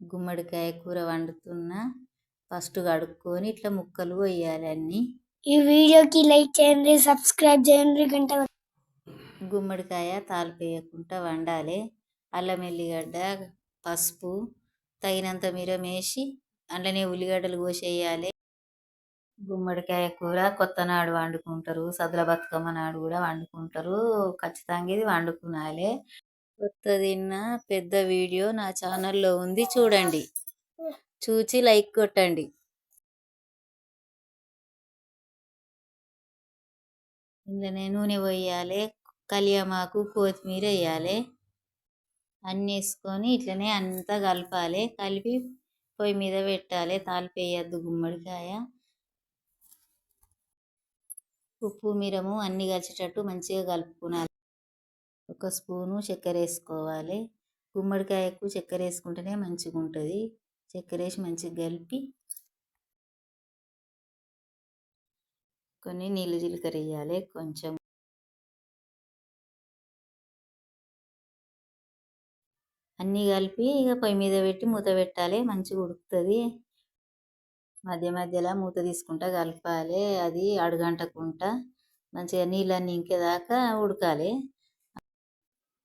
గుమ్మడికాయ కూర వండుతున్నా ఫస్ట్ కడుక్కొని ఇట్లా ముక్కలు కొయ్యాలి అన్ని. ఈ వీడియోకి లైక్ చేయండి సబ్స్క్రైబ్ చేయండి గంట గుమ్మడికాయ తాలిపు వేయకుండా వండాలి. అల్లం ఎల్లిగడ్డ పసుపు తగినంత మిరం వేసి అందులోనే ఉల్లిగడ్డలు కోసేయాలి. గుమ్మడికాయ కూర కొత్త నాడు వండుకుంటారు సద్దుల బతుకమ్మ నాడు కూడా వండుకుంటారు ఖచ్చితంగా ఇది వండుకునాలి. కొత్తదిన్న పెద్ద వీడియో నా ఛానల్లో ఉంది చూడండి. చూచి లైక్ కొట్టండి. ఇందులోనే నూనె పోయాలి కలియమాకు కొత్తిమీర వేయాలి. అన్నీ వేసుకొని ఇట్లనే అంతా కలపాలి. కలిపి పొయ్యి మీద పెట్టాలి తాలిపేయద్దు గుమ్మడికాయ. ఉప్పు మిరము అన్నీ కలిసేటట్టు మంచిగా కలుపుకోవాలి ఒక స్పూను చక్కెర వేసుకోవాలి గుమ్మడికాయకు చక్కెర వేసుకుంటేనే మంచిగా ఉంటుంది చక్కెర వేసి మంచిగా కలిపి కొన్ని నీళ్ళు జీలకర్ర వేయాలి కొంచెం అన్నీ కలిపి ఇక పొయ్యి మీద పెట్టి మూత పెట్టాలి. మంచిగా ఉడుకుతుంది. మధ్య మధ్యలో మూత తీసుకుంటా కలపాలి. అది అడుగంటకుంటా మంచిగా నీళ్ళన్నీ ఇంకేదాకా ఉడకాలి.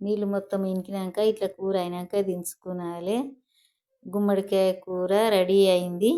నీళ్ళు మొత్తం ఇంకినాక ఇట్లా కూర అయినాక దించుకోవాలి గుమ్మడికాయ కూర రెడీ అయింది.